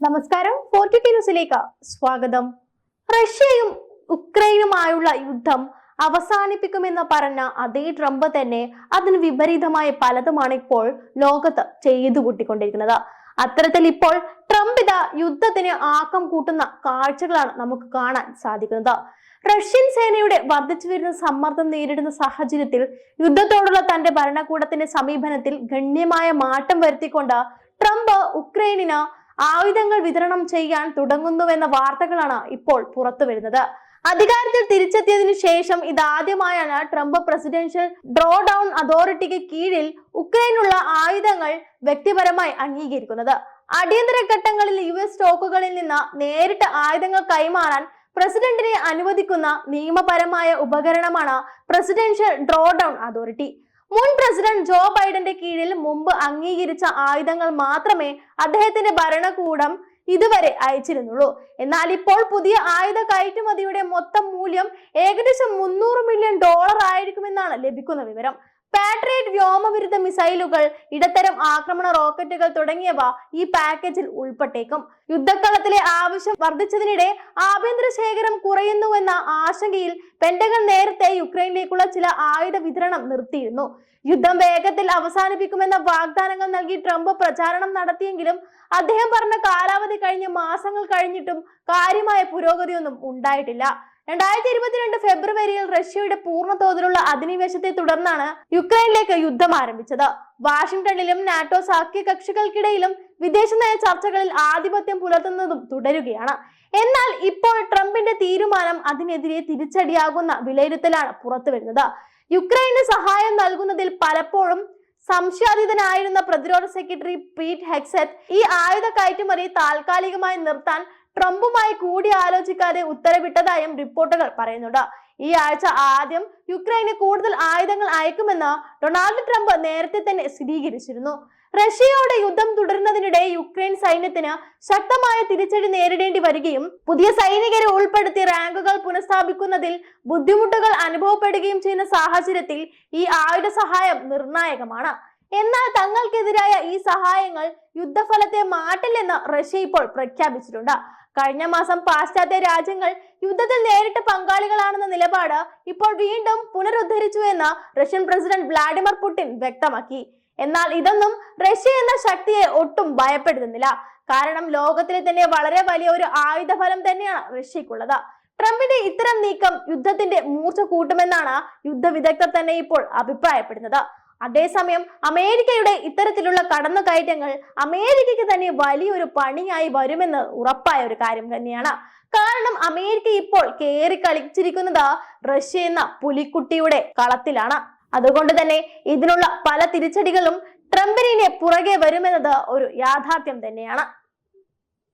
നമസ്കാരം. ഫോർട്ടി ന്യൂസിലേക്ക് സ്വാഗതം. റഷ്യയും ഉക്രൈനുമായുള്ള യുദ്ധം അവസാനിപ്പിക്കുമെന്ന് പറഞ്ഞ അതേ ട്രംപ് തന്നെ അതിന് വിപരീതമായ പലതുമാണ് ഇപ്പോൾ ലോകത്ത് ചെയ്തു കൂട്ടിക്കൊണ്ടിരിക്കുന്നത്. അത്തരത്തിൽ ഇപ്പോൾ ട്രംപ് ഇതാ യുദ്ധത്തിന് ആക്കം കൂട്ടുന്ന കാഴ്ചകളാണ് നമുക്ക് കാണാൻ സാധിക്കുന്നത്. റഷ്യൻ സേനയുടെ വർദ്ധിച്ചു വരുന്ന സമ്മർദ്ദം നേരിടുന്ന സാഹചര്യത്തിൽ യുദ്ധത്തോടുള്ള തന്റെ ഭരണകൂടത്തിന്റെ സമീപനത്തിൽ ഗണ്യമായ മാറ്റം വരുത്തിക്കൊണ്ട് ട്രംപ് ഉക്രൈനിന് ആയുധങ്ങൾ വിതരണം ചെയ്യാൻ തുടങ്ങുന്നുവെന്ന വാർത്തകളാണ് ഇപ്പോൾ പുറത്തു വരുന്നത്. അധികാരത്തിൽ തിരിച്ചെത്തിയതിനു ശേഷം ഇതാദ്യമായാണ് ട്രംപ് പ്രസിഡൻഷ്യൽ ഡ്രോ ഡൗൺ അതോറിറ്റിക്ക് കീഴിൽ ഉക്രൈനുള്ള ആയുധങ്ങൾ വ്യക്തിപരമായി അംഗീകരിക്കുന്നത്. അടിയന്തര ഘട്ടങ്ങളിൽ യു എസ് സ്റ്റോക്കുകളിൽ നിന്ന് നേരിട്ട് ആയുധങ്ങൾ കൈമാറാൻ പ്രസിഡന്റിനെ അനുവദിക്കുന്ന നിയമപരമായ ഉപകരണമാണ് പ്രസിഡൻഷ്യൽ ഡ്രോ ഡൗൺ അതോറിറ്റി. മുൻ പ്രസിഡന്റ് ജോ ബൈഡന്റെ കീഴിൽ മുമ്പ് അംഗീകരിച്ച ആയുധങ്ങൾ മാത്രമേ അദ്ദേഹത്തിന്റെ ഭരണകൂടം ഇതുവരെ അയച്ചിരുന്നുള്ളൂ. എന്നാൽ ഇപ്പോൾ പുതിയ ആയുധ കയറ്റുമതിയുടെ മൊത്തം മൂല്യം ഏകദേശം മുന്നൂറ് മില്യൺ ഡോളർ ആയിരിക്കുമെന്നാണ് ലഭിക്കുന്ന വിവരം. പാട്രിയറ്റ് വ്യോമവിരുദ്ധ മിസൈലുകൾ ഇടത്തരം ആക്രമണ റോക്കറ്റുകൾ തുടങ്ങിയവ ഈ പാക്കേജിൽ ഉൾപ്പെട്ടേക്കും. യുദ്ധക്കളത്തിലെ ആവശ്യം വർദ്ധിച്ചതിനിടെ ആഭ്യന്തര ശേഖരം കുറയുന്നുവെന്ന ആശങ്കയിൽ പെന്റഗൺ നേരത്തെ യുക്രൈനിലേക്കുള്ള ചില ആയുധ വിതരണം നിർത്തിയിരുന്നു. യുദ്ധം വേഗത്തിൽ അവസാനിപ്പിക്കുമെന്ന വാഗ്ദാനങ്ങൾ നൽകി ട്രംപ് പ്രചാരണം നടത്തിയെങ്കിലും അദ്ദേഹം പറഞ്ഞ കാലാവധി കഴിഞ്ഞ മാസങ്ങൾ കഴിഞ്ഞിട്ടും കാര്യമായ പുരോഗതിയൊന്നും ഉണ്ടായിട്ടില്ല. രണ്ടായിരത്തി ഇരുപത്തിരണ്ട് ഫെബ്രുവരിയിൽ റഷ്യയുടെ പൂർണ തോതിലുള്ള അധിനിവേശത്തെ തുടർന്നാണ് യുക്രൈനിലേക്ക് യുദ്ധം ആരംഭിച്ചത്. വാഷിംഗ്ടണിലും നാറ്റോ സഖ്യ കക്ഷികൾക്കിടയിലും വിദേശ നയ ചർച്ചകളിൽ ആധിപത്യം പുലർത്തുന്നതും തുടരുകയാണ്. എന്നാൽ ഇപ്പോൾ ട്രംപിന്റെ തീരുമാനം അതിനെതിരെ തിരിച്ചടിയാകുന്ന വിലയിരുത്തലാണ് പുറത്തു വരുന്നത് യുക്രൈന് സഹായം നൽകുന്നതിൽ പലപ്പോഴും സംശയാതീതനായിരുന്ന പ്രതിരോധ സെക്രട്ടറി പീറ്റ് ഹെക്സെറ്റ് ഈ ആയുധ കയറ്റുമതി താൽക്കാലികമായി നിർത്താൻ ട്രംപുമായി കൂടി ആലോചിക്കാതെ ഉത്തരവിട്ടതായും റിപ്പോർട്ടുകൾ പറയുന്നുണ്ട്. ഈ ആഴ്ച ആദ്യം യുക്രൈന് കൂടുതൽ ആയുധങ്ങൾ അയക്കുമെന്ന് ഡൊണാൾഡ് ട്രംപ് നേരത്തെ തന്നെ സ്ഥിരീകരിച്ചിരുന്നു. റഷ്യയോട് യുദ്ധം തുടരുന്നതിനിടെ യുക്രൈൻ സൈന്യത്തിന് ശക്തമായ തിരിച്ചടി നേരിടേണ്ടി വരികയും പുതിയ സൈനികരെ ഉൾപ്പെടുത്തി റാങ്കുകൾ പുനഃസ്ഥാപിക്കുന്നതിൽ ബുദ്ധിമുട്ടുകൾ അനുഭവപ്പെടുകയും ചെയ്യുന്ന സാഹചര്യത്തിൽ ഈ ആയുധ സഹായം നിർണായകമാണ്. എന്നാൽ തങ്ങൾക്കെതിരായ ഈ സഹായങ്ങൾ യുദ്ധഫലത്തെ മാറ്റില്ലെന്ന് റഷ്യ ഇപ്പോൾ പ്രഖ്യാപിച്ചിട്ടുണ്ട്. കഴിഞ്ഞ മാസം പാശ്ചാത്യ രാജ്യങ്ങൾ യുദ്ധത്തിൽ നേരിട്ട് പങ്കാളികളാണെന്ന നിലപാട് ഇപ്പോൾ വീണ്ടും പുനരുദ്ധരിച്ചു എന്ന് റഷ്യൻ പ്രസിഡന്റ് വ്ളാഡിമിർ പുടിൻ വ്യക്തമാക്കി. എന്നാൽ ഇതൊന്നും റഷ്യ എന്ന ശക്തിയെ ഒട്ടും ഭയപ്പെടുത്തുന്നില്ല. കാരണം ലോകത്തിലെ തന്നെ വളരെ വലിയ ഒരു ആയുധഫലം തന്നെയാണ് റഷ്യക്കുള്ളത്. ട്രംപിന്റെ ഇത്തരം നീക്കം യുദ്ധത്തിന്റെ മൂർച്ച കൂട്ടുമെന്നാണ് യുദ്ധ വിദഗ്ധർ തന്നെ ഇപ്പോൾ അഭിപ്രായപ്പെടുന്നത്. അതേസമയം അമേരിക്കയുടെ ഇത്തരത്തിലുള്ള കടന്നുകയറ്റങ്ങൾ അമേരിക്കയ്ക്ക് തന്നെ വലിയൊരു പണിയായി വരുമെന്ന് ഉറപ്പായ ഒരു കാര്യം തന്നെയാണ്. കാരണം അമേരിക്ക ഇപ്പോൾ കയറി കളിച്ചിരിക്കുന്നത് റഷ്യ എന്ന പുലിക്കുട്ടിയുടെ കളത്തിലാണ്. അതുകൊണ്ട് തന്നെ ഇതിനുള്ള പല തിരിച്ചടികളും ട്രംപിനെ പുറകെ വരുമെന്നത് ഒരു യാഥാർത്ഥ്യം തന്നെയാണ്.